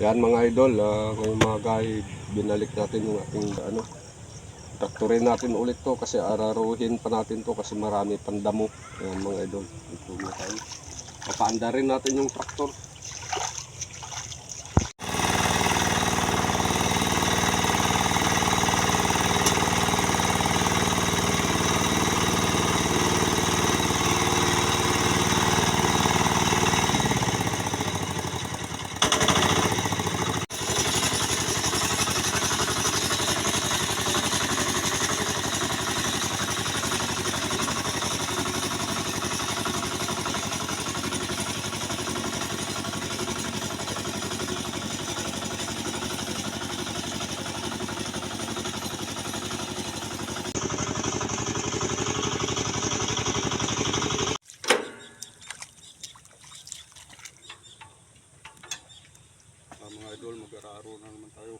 Yan mga idol, uh, ngayong mga binalik natin yung ating ano, traktorin natin ulit to kasi araruhin pa natin to kasi marami pandamo. Yan mga idol, ito na tayo. Papaanda rin natin yung traktor. Mga idol, mag-araro na naman tayo.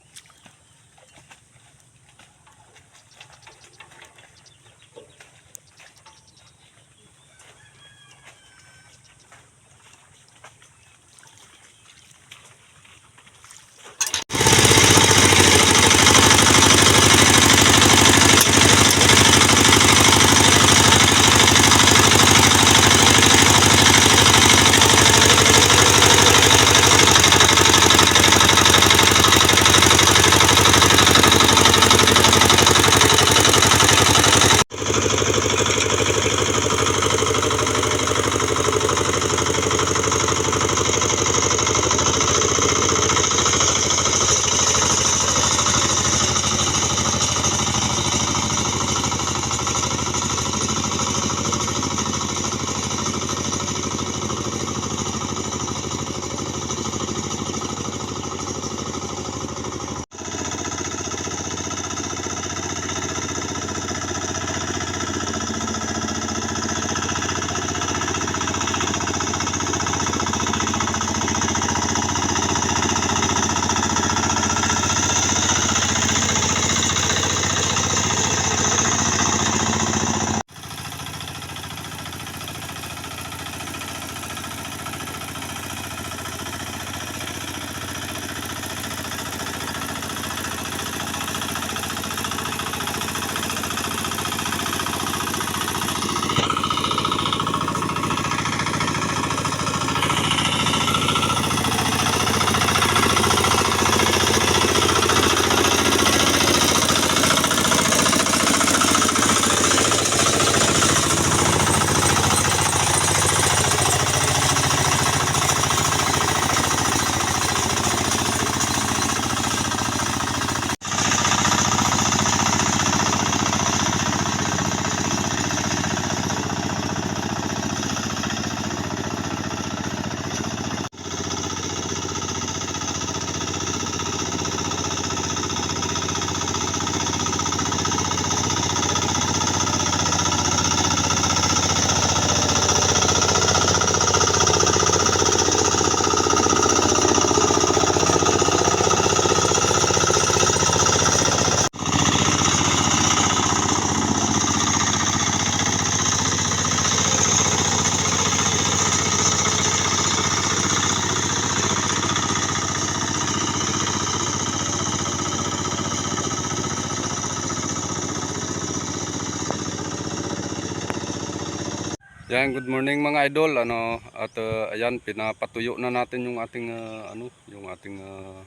Yan, good morning mga idol. Ano, at uh, ayan, pinapatuyo na natin yung ating uh, ano, yung ating uh,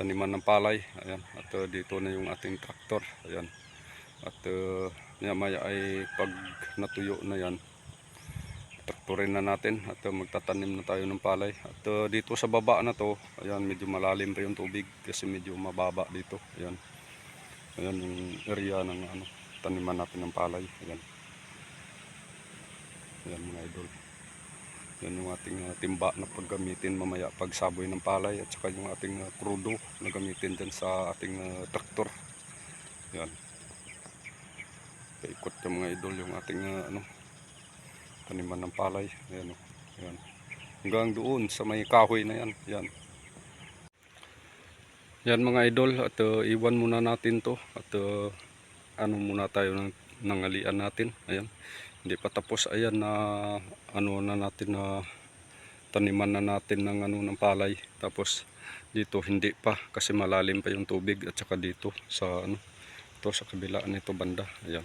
taniman ng palay. Ayan, at uh, dito na yung ating traktor. Ayan. At uh, maya maya ay pag natuyo na yan, traktorin na natin at uh, magtatanim na tayo ng palay. At uh, dito sa baba na to, ayan, medyo malalim pa yung tubig kasi medyo mababa dito. Ayan. Ayan yung area ng ano, taniman natin ng palay. Ayan. Yan mga idol. Yan yung ating uh, timba na paggamitin mamaya pag saboy ng palay at saka yung ating uh, krudo na gamitin dyan sa ating uh, traktor. Yan. Paikot yung mga idol yung ating uh, ano, taniman ng palay. Yan, oh. yan. Hanggang doon sa may kahoy na yan. Yan. Yan mga idol at uh, iwan muna natin to at uh, ano muna tayo ng nangalian natin. Ayan hindi pa tapos ayan na ano na natin na taniman na natin ng ano ng palay. Tapos dito hindi pa kasi malalim pa yung tubig at saka dito sa ano to sa kabila nito banda. Ayan.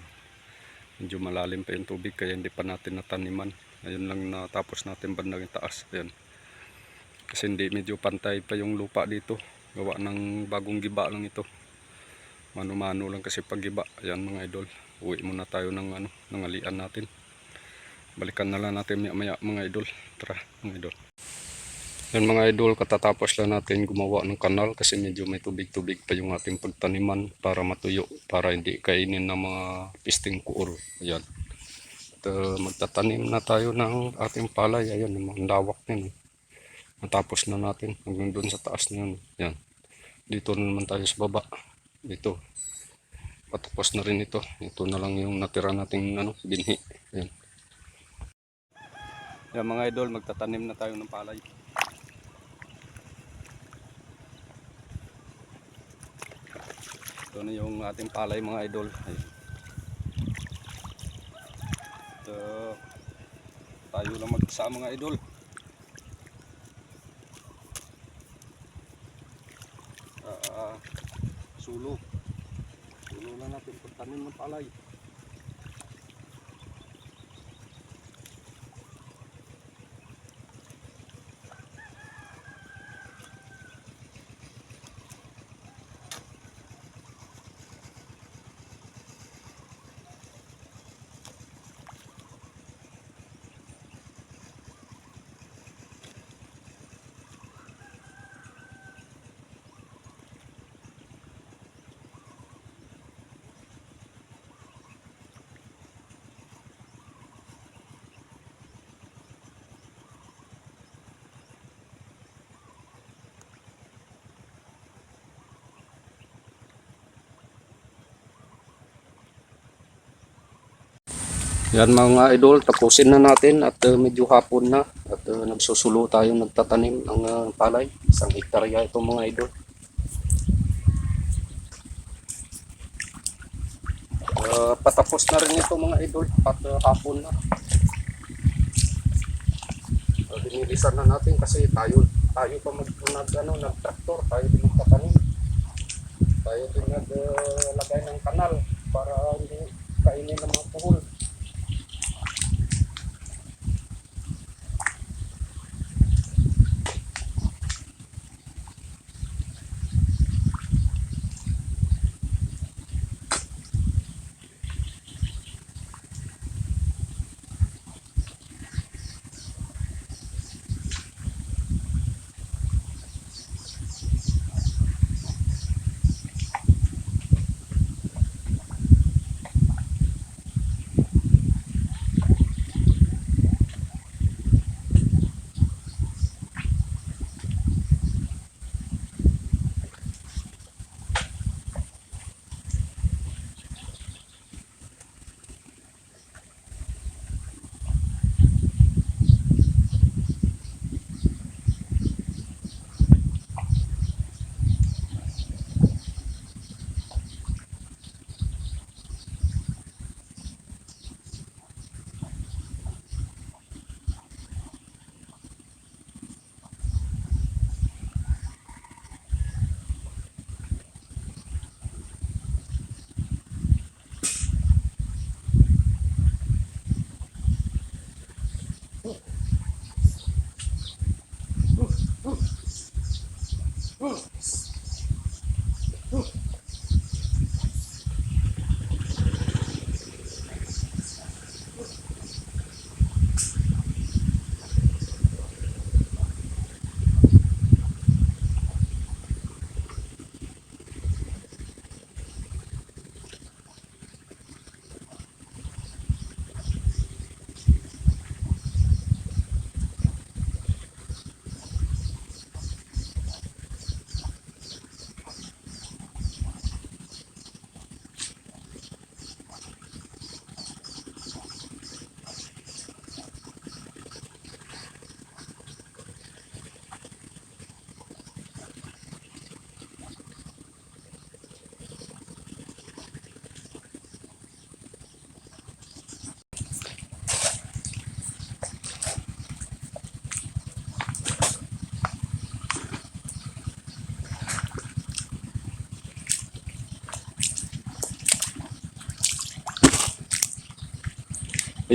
Medyo malalim pa yung tubig kaya hindi pa natin nataniman. Ayun lang natapos natin bandang taas. Ayan. Kasi hindi medyo pantay pa yung lupa dito. Gawa ng bagong giba lang ito. Mano-mano lang kasi pag giba. Ayan mga idol. Uwi muna tayo ng ano, ng alian natin. Balikan na lang natin maya, maya mga idol. Tara mga idol. Yan mga idol, katatapos lang natin gumawa ng kanal kasi medyo may tubig-tubig pa yung ating pagtaniman para matuyo, para hindi kainin ng mga pisting kuor. Ayan. At uh, magtatanim na tayo ng ating palay. Ayan, mga lawak na yun. Natapos na natin hanggang doon sa taas na yun. Yan. Dito na naman tayo sa baba. Dito. Patapos na rin ito. Ito na lang yung natira nating ano, binhi. Yan. Yan mga idol, magtatanim na tayo ng palay. Ito na yung ating palay mga idol. Ayan. Ito, tayo lang mag-isa mga idol. Ah, sulo. Pagtanim ng palay. Yan mga idol, tapusin na natin at uh, medyo hapon na at uh, nagsusulo tayo nagtatanim ng uh, palay. Isang hektarya ito mga idol. Uh, patapos na rin ito mga idol at uh, hapon na. Uh, dinilisan na natin kasi tayo tayo pa mag, ano, nag-tractor, tayo din magtatanim. Tayo din naglagay ng kanal para hindi kainin ng mga puhol.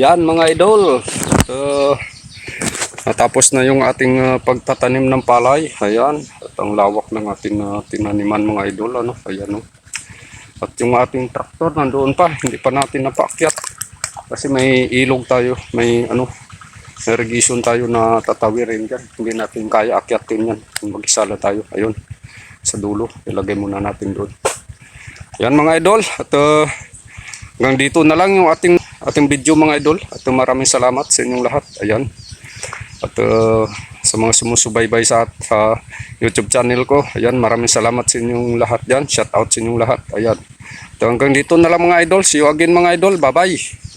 Ayan mga idol. So, natapos na yung ating ah, pagtatanim ng palay. Ayan. At ang lawak ng ating ah, tinaniman mga idol. Ano? Ayan o. At yung ating traktor nandoon pa. Hindi pa natin napaakyat. Kasi may ilog tayo. May ano. Irrigation tayo na tatawirin dyan. Hindi natin kaya akyatin yan. Mag-isala tayo. Ayun. Sa dulo. Ilagay muna natin doon. Yan mga idol. At ah, hanggang dito na lang yung ating ating video mga idol. At uh, maraming salamat sa inyong lahat. Ayan. At uh, sa mga sumusubaybay sa, sa YouTube channel ko. Ayan, maraming salamat sa inyong lahat dyan. Shout out sa inyong lahat. Ayan. At hanggang dito na lang mga idol. See you again mga idol. Bye-bye.